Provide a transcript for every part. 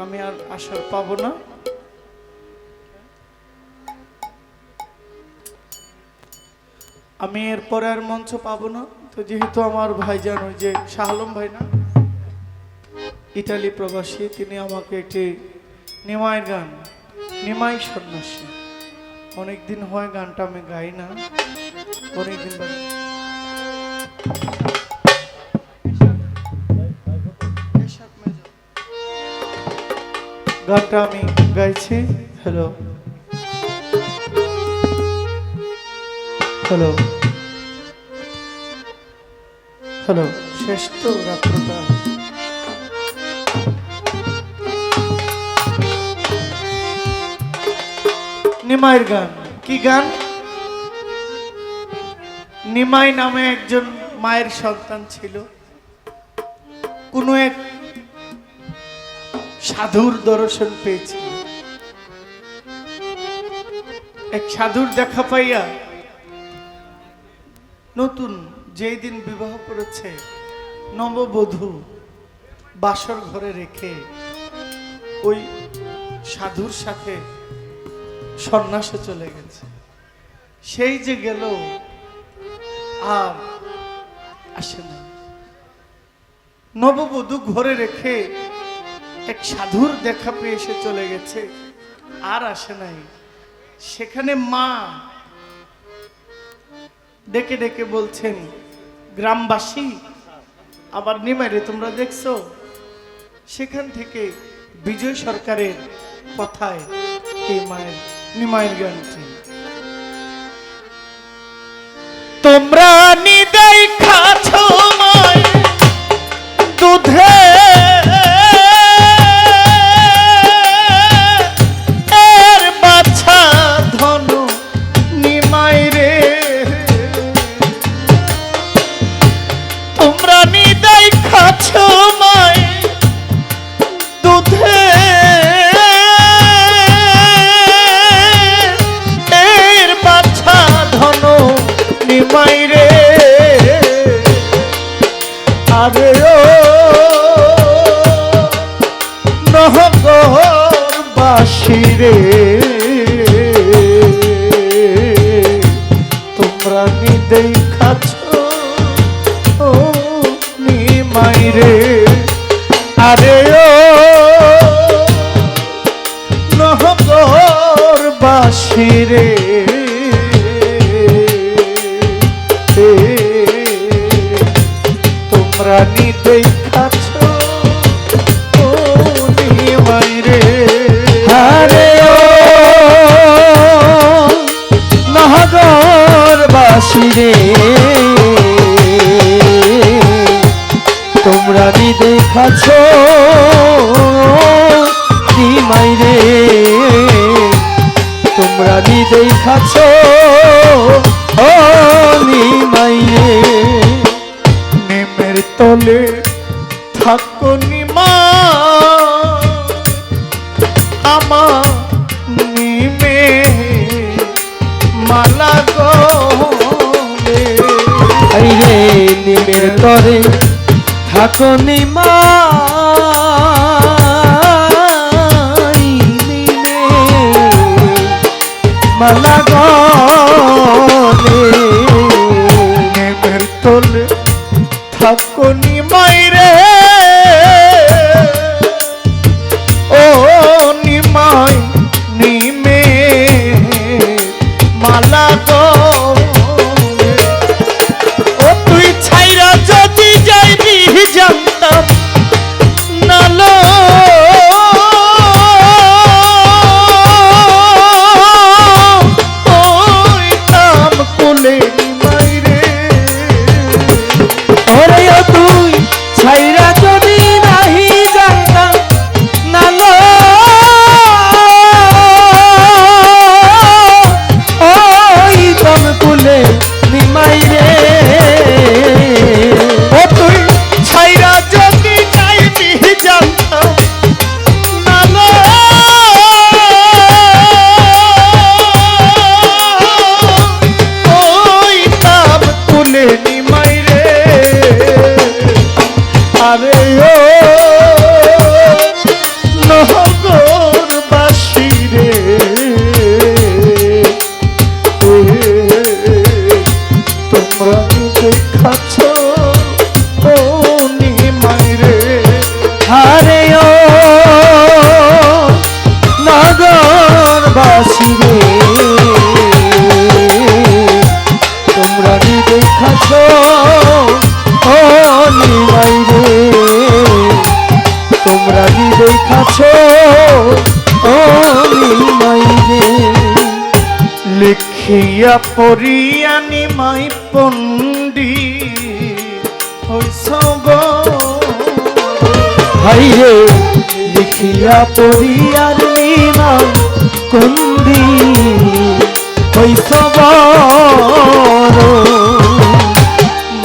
আমি আর আসার পাবো না। আমি এরপরে আর মঞ্চ পাবো না। তো যেহেতু আমার ভাইজান ওই যে শাহ আলম ভাই না ইটালি প্রবাসী, তিনি আমাকে একটি নিমাইয়ের গান, নিমাই সন্ন্যাসী। অনেকদিন হয় গানটা আমি গাই না, অনেকদিন গানটা আমি গাইছি। হ্যালো হ্যালো হ্যালো শেষ তো রাত্রটা নিমাইয়ের গান। কি গান? নিমাই নামে একজন মায়ের সন্তান ছিল। কোনো এক সাধুর দর্শন পেয়েছিল এক সাধুর দেখা পাইয়া নতুন যেই দিন বিবাহ করেছে, নববধূ বাসর ঘরে রেখে ওই সাধুর সাথে সন্ন্যাসে চলে গেছে। সেই যে গেল, আর আসে না। নববধূ ঘরে রেখে এক সাধুর দেখা পেয়ে এসে চলে গেছে, আর আসে নাই। সেখানে মা ডেকে ডেকে বলছেন, গ্রামবাসী, আবার নিমাইরে তোমরা দেখছ? সেখান থেকে বিজয় সরকারের কথায় এই মায়ের, নিমাইয়ের গানটি। তোমরা নিদাই খাছ মায় দুধে খাছ দুধে। এর বাছা ধন নিমাই রে। আরে ও তোমরা নিদেই খাচ্ছ রে নিমের তলে থাকো নিমা আমার নিমে মালা গলে। আইরে নিমের তরে থাকো নিমা মালা নিমের তলে থাকো নিমাই রে শেখাচ্ছ রে। হারে ও নগর বাসি রে। তোমরা কি দেখাচ্ছ ও নিমাই রে। তোমরা কি লিখিয়া পরিয়ানি মাই পন্ডি হইসব হাই রে লিখিয়া পড়িয়ার নিমা কুন্দি হইসব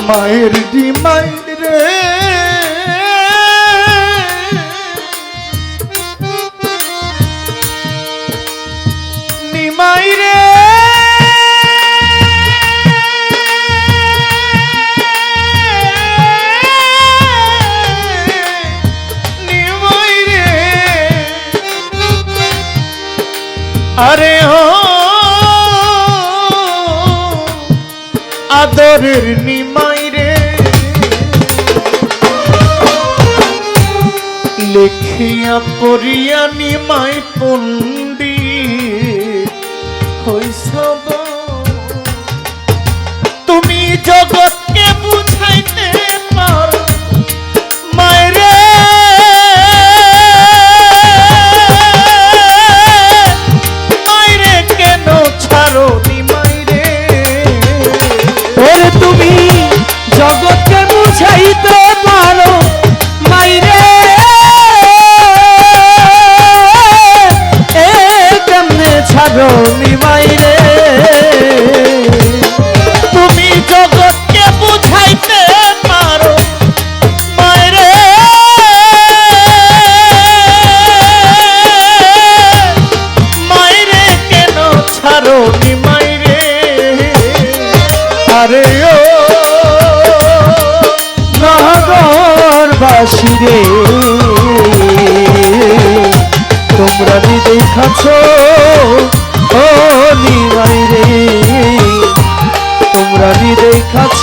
মায়ের ডি আরে ও আদরের নিমাই রে। লেখিয়া পড়িয়া নিমাই পন্ডি হইসব তুমি জগৎকে নি মায়েরে আরে ও, নগরবাসী রে। তোমরা নি দেখাছ ও নিমাই রে। তোমরা নি দেখাছ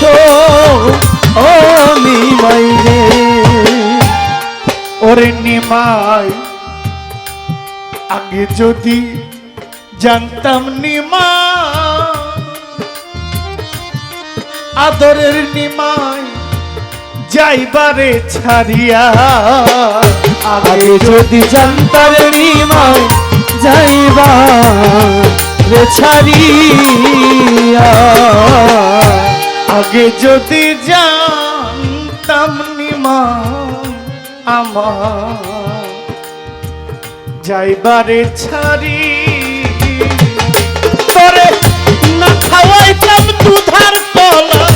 ও নিমাই রে। ওরে নিমাই, আগে যদি জানতাম নিমা। আদরের নিমাই যাইবারে ছাড়িয়া। আগে যদি জানতার নিমাই যাইবা রে ছাড়িয়া। আগে যদি জানতাম নিমা আমার যাইবারে ছাড়ি খাওয়াইতাম দুধার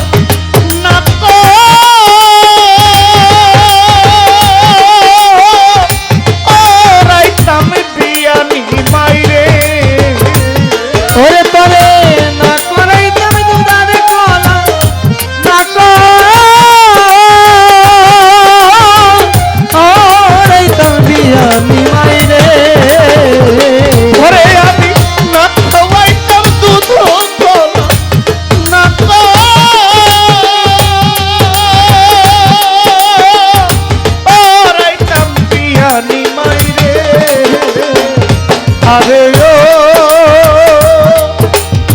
আরে ও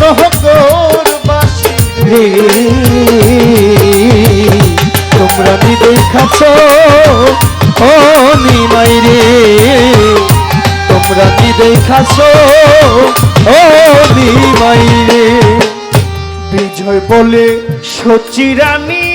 নহগর বাসি রে? তোমরা নি দেখাছ ও নিমাই রে। তোমরা নি দেখাছ ও নিমাই রে। বিজয় বলে সচিরানী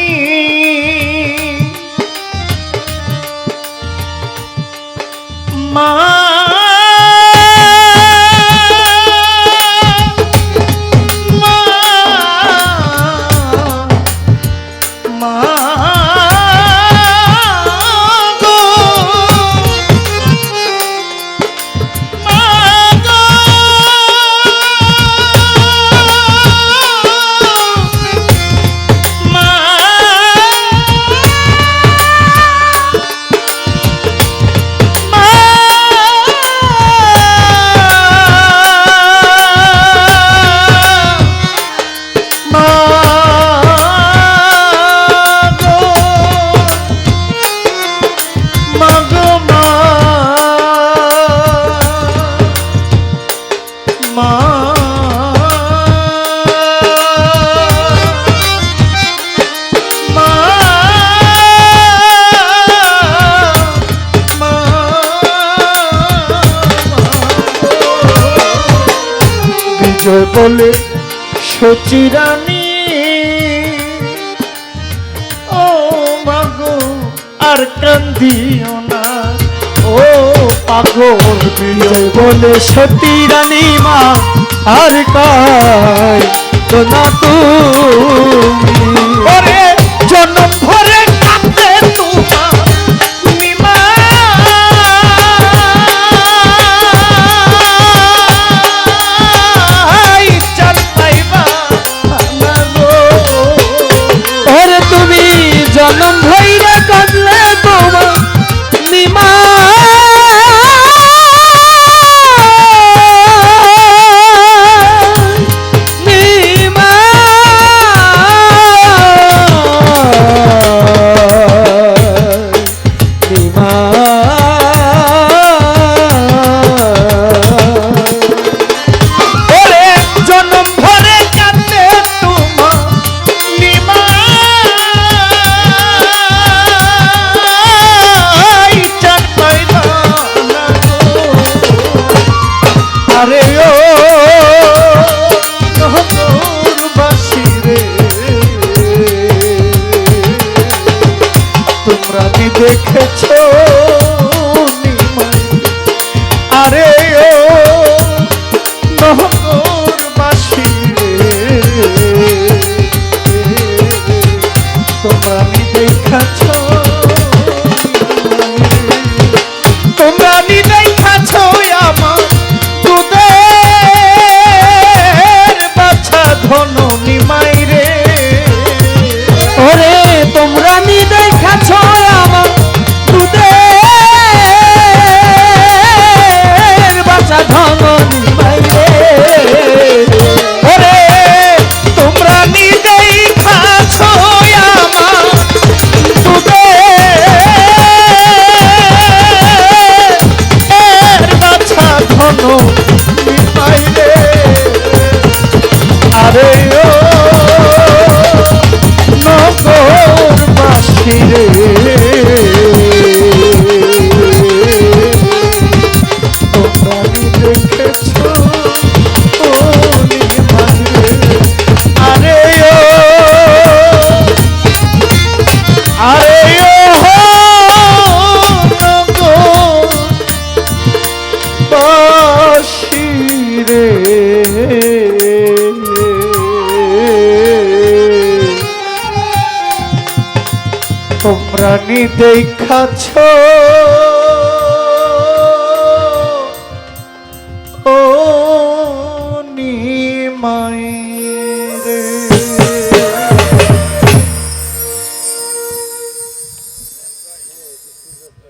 মা বিজয় বলে সচিরানী ও মাগো আর কান্দিও মাগো বিজয় বলে সতী রানী মা আর কায় তো না তুমি? জন্ম ভরে i Mare রে। তোমরা নি দেখাছো